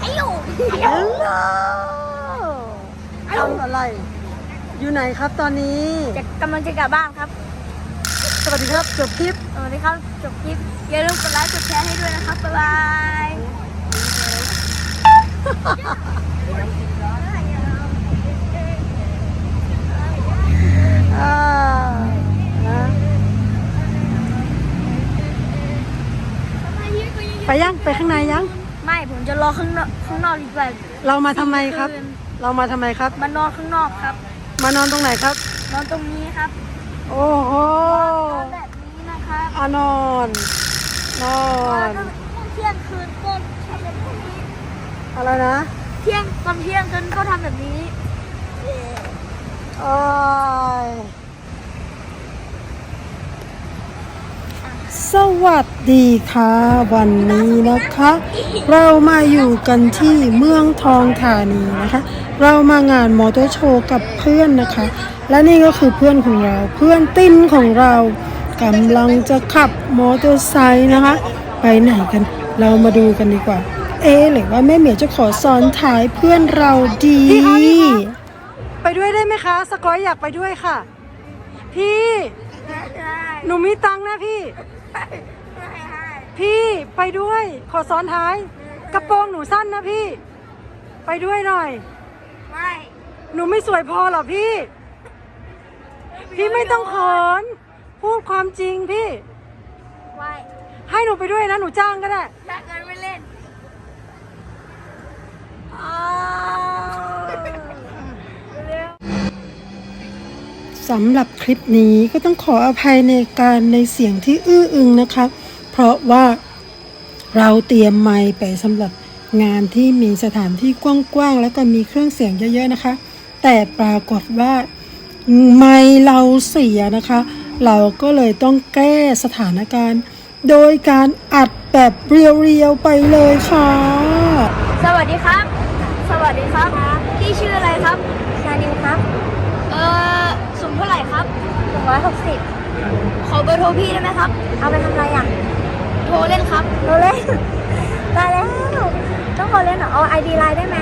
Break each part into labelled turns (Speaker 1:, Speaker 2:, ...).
Speaker 1: ไอ้ยู
Speaker 2: ฮัลโหลทำอะไร อยู่ไหนครับตอนนี้
Speaker 1: จะกำลังจะกลับบ้านครับ
Speaker 2: สวัสดีครับจบคลิป
Speaker 1: สวัสดีครับจบคลิปอย่าลืมกดไลค์กดแชร์ให้ด้วยนะครับบ๊ายบาย
Speaker 2: อ่านะ ไปยังไปข้างในยัง
Speaker 1: ไม่ผมจะรอข้างนอกข้างนอกดีกว่า
Speaker 2: เรามาทำไมครับ
Speaker 1: คืน
Speaker 2: เรามาทำไมครับ
Speaker 1: มานอนข้างนอกครับ
Speaker 2: มานอนตรงไหนครับ
Speaker 1: นอนตรงนี้ครับ
Speaker 2: โอ้โห
Speaker 1: นอนแบบนี้นะครับ
Speaker 2: อานอน นอน
Speaker 1: แล้วก็เที่ยงคืนก็ทำแบบนี้
Speaker 2: อะไรนะ
Speaker 1: เที่ยงตอนเที่ยงคืนก็ทำแบบนี้
Speaker 2: โอ้ย สวัสดีค่ะ วันนี้นะคะ เรามาอยู่กันที่เมืองทองธานีนะคะ เรามางานมอเตอร์โชว์กับเพื่อนนะคะ และนี่ก็คือเพื่อนของเราเพื่อนติ้นของเรากำลังจะขับมอเตอร์ไซค์นะคะ ไปไหนกันเรามาดูกันดีกว่า เอ๊หรือว่าแม่เหมียวจะขอซ้อนท้ายเพื่อนเราดีไปด้วยได้ไหมคะ สกอยอยากไปด้วยค่ะ พี่ หนูมีตังค์นะพี่ พี่ไปด้วย ขอซ้อนท้าย กระโปรงหนูสั้นนะพี่ ไปด้วยหน่อย
Speaker 1: ไม่
Speaker 2: หนูไม่สวยพอเหรอพี่ พี่ไม่ต้องเขิน พูดความจริงพี่
Speaker 1: ไม่
Speaker 2: ให้หนูไปด้วยนะ หนูจ้างก็ได้
Speaker 1: ถ้าเกินไม่เล่น
Speaker 2: สำหรับคลิปนี้ก็ต้องขออภัยในการในเสียงที่อื้ออึงนะคะ เพราะว่าเราเตรียมไมค์ไปสำหรับงานที่มีสถานที่กว้างๆแล้วก็มีเครื่องเสียงเยอะๆนะคะ แต่ปรากฏว่าไมค์เราเสียนะคะ เราก็เลยต้องแก้สถานการณ์ โดยการอัดแบบเรียวๆไปเลยค่ะ
Speaker 1: สวัสดีครับ สวัสดีครับ พี่ชื่ออะไรครับ ชานิวครับ เอ่อสู งเท่าไหร่ครับหนึ่งร้อยหกสิบขอเบอร์โทรพี่ได้ไหมครับ เอาไปทำอะไรอะ โทรเล่นครับ โทรเล่น ได้แล้ว ต้องโทรเล่นเหรอ เอาไอดีไลน์ได้ไหม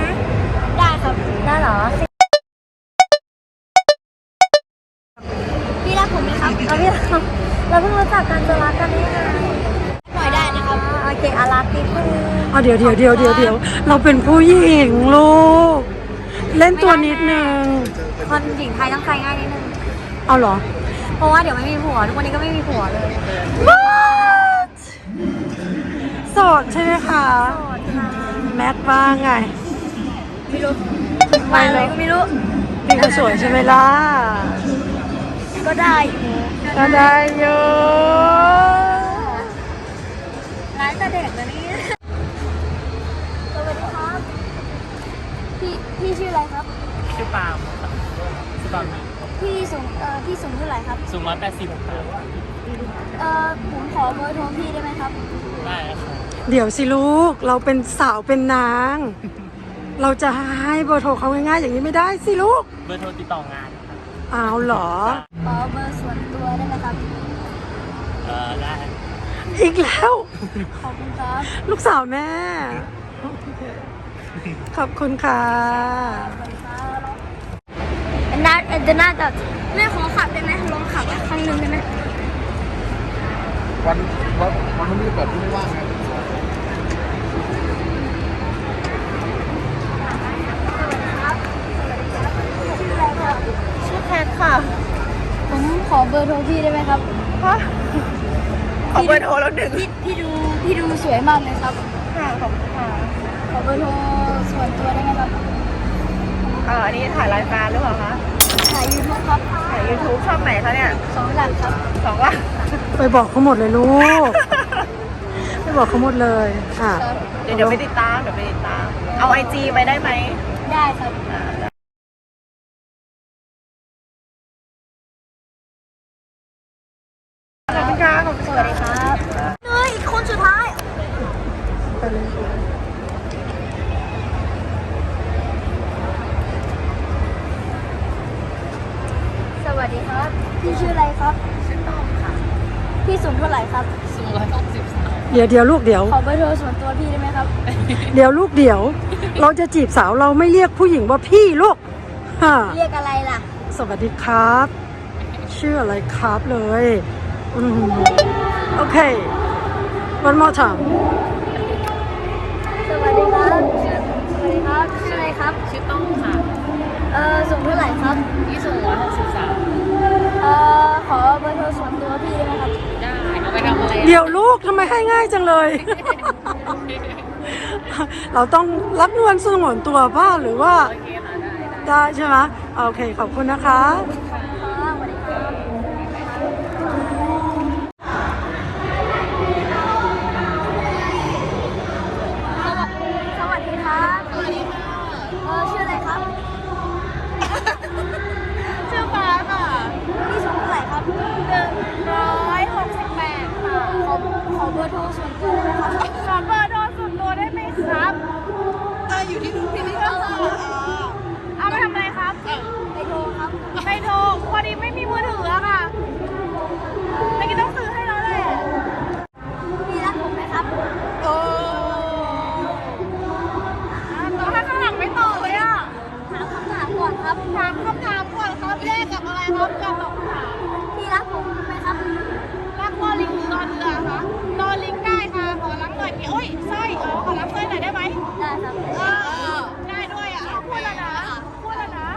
Speaker 1: ได้ครับ ได้เหรอ พี่รักผมไหมครับเราพี่รักเราเพิ่งรู้จักกันจะรักกันได้ไงหน่อยได้นะครับ โอเคอารักนิดนึง
Speaker 2: เอาเดี๋ยวเดี๋ยวเดี๋ยวเดี๋ยวเดี๋ยวเราเป็นผู้หญิงลูก เล่นตัวนิดนึง
Speaker 1: คนหญิงไทยต้องใจง่ายนิดนึง
Speaker 2: เอาเหรอ
Speaker 1: เพราะว่าเดี๋ยวไม่มีผัว ทุกวันนี้ก็ไม่มีผัวเลย
Speaker 2: What โสดใช่ไหมคะ
Speaker 1: โสดค่ะ
Speaker 2: แม็กว่าไง
Speaker 1: ไม่รู้
Speaker 2: ไม่
Speaker 1: มาอะไร
Speaker 2: รู้
Speaker 1: ก็ไม่รู้
Speaker 2: พี่ก็สวยใช่ไหมล่ะ
Speaker 1: ก็ได้อยู่
Speaker 2: ก็ได้เยอะ
Speaker 1: ร้านแต่เด็กนะนี่สวัสดีครับ พี่พี่ชื่ออะไรครับ
Speaker 3: ชื่อปาล์มครับชื่อปาล์ม
Speaker 1: พี่สูงเอ่อพี่สูงเท่าไหร่ครับ
Speaker 3: สูงร้อยแปดสิบครับ
Speaker 1: เอ่อผมขอเบอร์โทรพี่ได้ไหมครับ
Speaker 3: ได้ครับ
Speaker 2: เดี๋ยวสิลูกเราเป็นสาวเป็นนาง เราจะให้เบอร์โทรเขาง่ายๆอย่างนี้ไม่ได้สิลูก
Speaker 3: เบอร์โทรติดต่องานครับ
Speaker 2: เอาเหรอ
Speaker 1: ขอเบอร์ส่วนตัวได้ไหมครับ
Speaker 3: เออได้
Speaker 2: อีกแล้ว
Speaker 1: ขอบคุณครับ
Speaker 2: ลูกสาวแม่ ขอบคุณค่ะ
Speaker 1: น่าเอ็นจะน่าจะแม่ขอขับได้ไหมลองขับครั้งหนึ่งได้ไหม
Speaker 4: วันวันวันนู้นไม่เปิดที่ไม่ว่างไง
Speaker 1: ชื่อแพทค่ะ ผมขอเบอร์โทรพี่ได้ไหมครับ
Speaker 5: ขอเบอร์โทรแล้วหนึ่ง
Speaker 1: พี่พี่ดูพี่ดูสวยมากเลยครับ
Speaker 5: ค่ะขอบคุณค่ะ
Speaker 1: ขอเบอร์โทรส่วนตัวได้ไหมครับ
Speaker 5: เอ่ออันนี้ถ่ายรายการหรือเปล่าคะ
Speaker 1: ถ่ายยูทูบครับ
Speaker 5: ถ่าย YouTube ช่องไหนคะเนี่ย
Speaker 1: สองหลักครับ
Speaker 5: สองว่า
Speaker 2: ไปบอกเขาหมดเลยลูก ไปบอกเขาหมดเลย อะ
Speaker 5: เดี๋ยวเดี๋ยวไปติดตามเดี๋ยวไปติดตาม เอาไอจีไปได้ไหม
Speaker 1: ได้ครับ
Speaker 5: ขอบคุณค่ะขอบคุณ
Speaker 1: สวัสดีครับเฮ้ยอีกคนสุดท้าย
Speaker 2: ไปเลย
Speaker 1: สวัสดีครับ พี่ชื่ออะไรครับ
Speaker 5: ชื่อต้อมค่ะ
Speaker 1: พี่สูง เท่าไหร่ครับ
Speaker 3: สูงร้อยหกสิบสาม
Speaker 2: เดี๋ยวเดี๋ยวลูกเดี๋ยว
Speaker 1: ขอเบอร์โทรส่วนตัวพี่ได้ไหมครับ
Speaker 2: เดี๋ยวลูกเดี๋ยว เราจะจีบสาวเราไม่เรียกผู้หญิงว่าพี่ลูกฮ่า
Speaker 1: เรียกอะไรล่ะ
Speaker 2: สวัสดีครับ ชื่ออะไรครับเลยอืมโอเค one more time เดี๋ยวลูกทำไมให้ง่ายจังเลย เราต้องรับนวลสงวนตัวป้าหรือว่า
Speaker 5: โอเคค่ะได้ได้
Speaker 2: ได้ใช่ไหมโอเค ขอบคุณนะคะ
Speaker 1: ครับสวัสดีครับสวัสดีครับ สวัสดีค่ะ เออชื่ออะไรครับ
Speaker 5: ชื่อฟ้าค่ะ
Speaker 1: พี่สูงเท่าไหร่ครับ
Speaker 5: หนึ่งร้อยหกสิบแปดค่ะ
Speaker 1: ขอขอเบอร์โทรส่วนตัวได้ไหมครับ
Speaker 5: ขอเบอร์โทรส่วนตัวได้ไหมครับเอออยู่ที่ที่นี่ก็เอาไปทำอะไรครับ
Speaker 1: ไปโทรครับ
Speaker 5: ไปโทรพอดีไม่มีมือถืออะค่ะไม่กี้ต้องซื้อให้แล้วแหละ
Speaker 1: พี่รักผมไหมครับ
Speaker 5: โอ้แล้วถ้าข้างหลังไม่ตอบเลยอะ
Speaker 1: ถามคำถามก่อนครับ
Speaker 5: ถามคำถามก่อนครับแรกกับอะไรครับกับตอบคำถาม
Speaker 1: พี่รักผมไหมครับ
Speaker 5: รักนอลิงหรือนอนเรือคะนอลิงได้ค่ะ ขอรับหน่อยพี่โอ้ยสร้อยอ๋อขอรับสร้อยหน่อยได้ไหม
Speaker 1: ได้ครับ
Speaker 5: เออได้ด้วยอะพูดแล้วนะ พูดแล้วนะ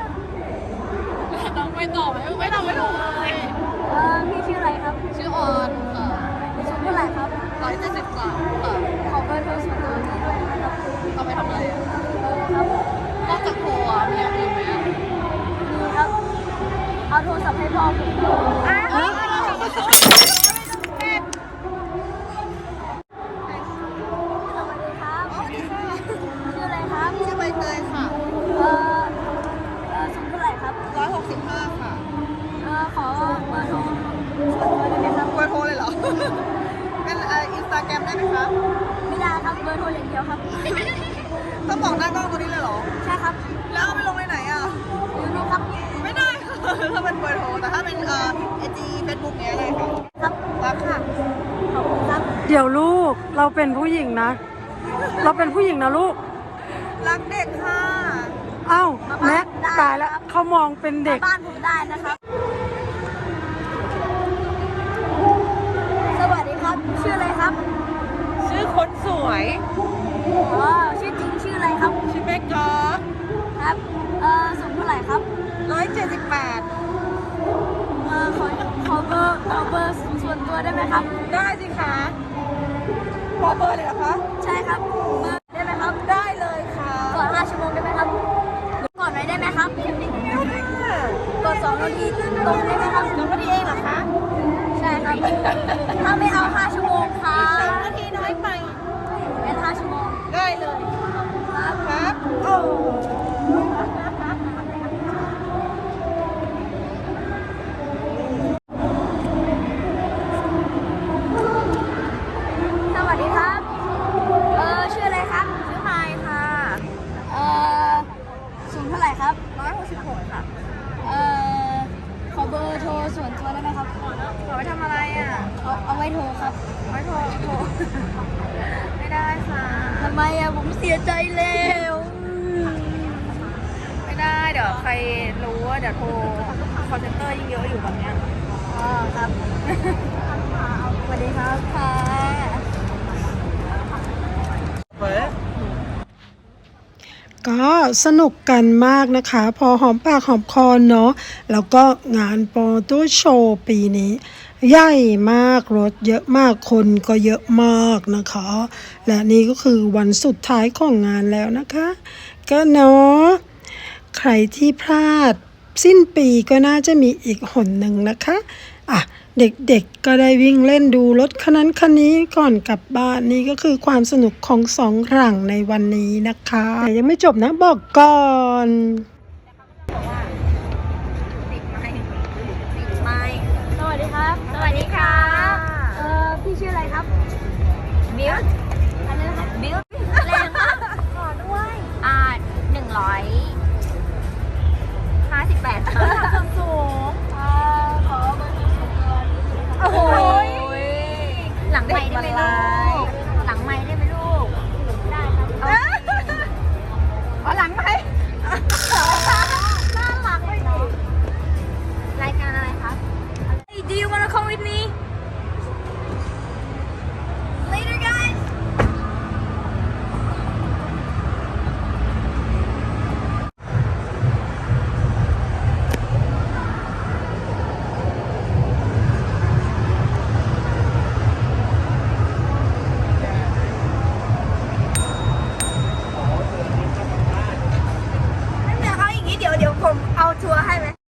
Speaker 5: ต้ อกไม่ไหมไม่ตอบไม่ถูกเลย
Speaker 1: เออพี่ชื่ออะไรครับ
Speaker 5: ชื่อออนค่ะ
Speaker 1: สูงเท่าไหร่ครับ
Speaker 5: ร้อยเจ็ดสิบสามค่ะ
Speaker 1: ขอเบอร์โทรส่วนตัวพี่ด้วยได้ไหมครับ
Speaker 5: เอาไปทำอะไรอะ
Speaker 1: ครับ
Speaker 5: นอกจากโทรอะมีอะไรไหม
Speaker 1: มีครับเอาโทรศัพท์ให้พ่อผม
Speaker 5: อะ
Speaker 1: สวัสดีครับชื่ออะไรครับ
Speaker 5: ชื่อใบเตยค่ะ
Speaker 1: เออเออสูงเท่าไหร่ครับ
Speaker 5: ร้อยหกสิบห้าค่ะ
Speaker 1: เออขอเบอร์โทรส่วนตัวได้ไหมครับ
Speaker 5: เบอร์โทรเลยเหรอ เป็นอินสตาแกรมได้ไหมคะ
Speaker 1: ไม่ได้ครับ เบอร์โทรอย่างเดียวครับ
Speaker 5: ต้องบอกหน้ากล้องตัวนี้เลยเหรอ
Speaker 1: ใช่ครับ
Speaker 5: แล้วเอาไปลงไปไหนอะ
Speaker 1: ยูโนครับ
Speaker 5: ไม่ได้ ถ้าเป็นเบอร์โทร แต่ถ้าเป็นเอ่อไอจีเฟซบุ๊กเนี้ยได้ค่ะ
Speaker 1: ครับ
Speaker 5: รักค่ะ
Speaker 1: ขอบคุณครับ
Speaker 2: เดี๋ยวลูกเราเป็นผู้หญิงนะ เราเป็นผู้หญิงนะลูก
Speaker 5: รักเด็กค่ะ
Speaker 2: เอ้าแม็กตายแล้วเขามองเป็นเด็ก
Speaker 1: บ้านผมได้นะครับ สวัสดีครับ ชื่ออะไรครับ
Speaker 5: ชื่อคนสวย
Speaker 1: อ๋อชื่อจริงชื่ออะไรครับ
Speaker 5: ชื่อแม่กอล์ฟ
Speaker 1: ครับ เออสูงเท่าไหร่ครับ
Speaker 5: ร้อยเจ็ดสิบแปด
Speaker 1: เออขอขอเบอร์ขอเบอร์ส่วนตัวได้ไหมครับ
Speaker 5: ได้สิคะ ขอเบอร์เลยเหรอคะ
Speaker 1: ใช่ครับเบอร์ได้ไหมครับ
Speaker 5: ได้เลยค่ะ
Speaker 1: ก่อน5ชั่วโมงได้ไหมครับก่อนหน่อยได้ไหมครับ
Speaker 5: ได้ค่ะ
Speaker 1: ก่อน2นาทีตรงได้ไหมครับ
Speaker 5: น้องพอดีเองเหรอคะ
Speaker 1: ใช่ครับ ถ้าไม่เอา5ชั่วโมงครั
Speaker 5: สอง
Speaker 1: บ
Speaker 5: นาทีน้อยไป
Speaker 1: เป็น5ชั่วโมง
Speaker 5: ได้เลย
Speaker 1: ครับ
Speaker 5: ครับโอ้
Speaker 1: สวัสดีครับ เออชื่ออะไรครับ
Speaker 5: ชื่อไมค์ค่ะ
Speaker 1: เออสูงเท่าไหร่ครับ
Speaker 5: ร้อยหกสิบหกค่ะ
Speaker 1: เออขอเบอร์โทรส่วนตัวได้ไหมครับ
Speaker 5: ขอไปทำอะไรอะ
Speaker 1: เอาเอา ไว้โทรครับ
Speaker 5: ไม่โทรโทรไม่ได้ค่ะ
Speaker 1: ทำไมอะผมเสียใจแล้ว
Speaker 5: ไม่ได้เดี๋ยวใครรู้ว่าเดี๋ยวโทรคอเซ็นเตอร์ยิ่งเยอะอยู่แบบเนี้ย
Speaker 1: อ๋อครับสวัสดีครับค่ะ
Speaker 5: เปิด
Speaker 2: ก็สนุกกันมากนะคะ พอหอมปากหอมคอเนาะแล้วก็งานโปรโตโชว์ปีนี้ ใหญ่มากรถเยอะมากคนก็เยอะมากนะคะ และนี่ก็คือวันสุดท้ายของงานแล้วนะคะ ก็เนาะใครที่พลาดสิ้นปีก็น่าจะมีอีกหนหนึ่งนะคะอะเด็กๆก็ได้วิ่งเล่นดูรถคันนั้นคันนี้ก่อนกลับบ้านนี่ก็คือความสนุกของสองหลังในวันนี้นะคะแต่ยังไม่จบนะบอกก่อน
Speaker 5: สดีค่ะเอ่
Speaker 1: อพี่ชื่ออะ
Speaker 5: ไร
Speaker 1: ครับบิลอันนี้นะครับ
Speaker 5: บิ
Speaker 6: ลแรงมากขอด้
Speaker 5: ว
Speaker 6: ยอ่าหนึ่งร้อยห้า
Speaker 5: สิบแปดคำ
Speaker 1: สูงอ่าขอเบอร์สูงโอ้โหหลังไม่
Speaker 6: ได้ไหมลูกหลังไม่ได้ไหมลูก
Speaker 1: ได้ครับ
Speaker 5: อ๋อหลัง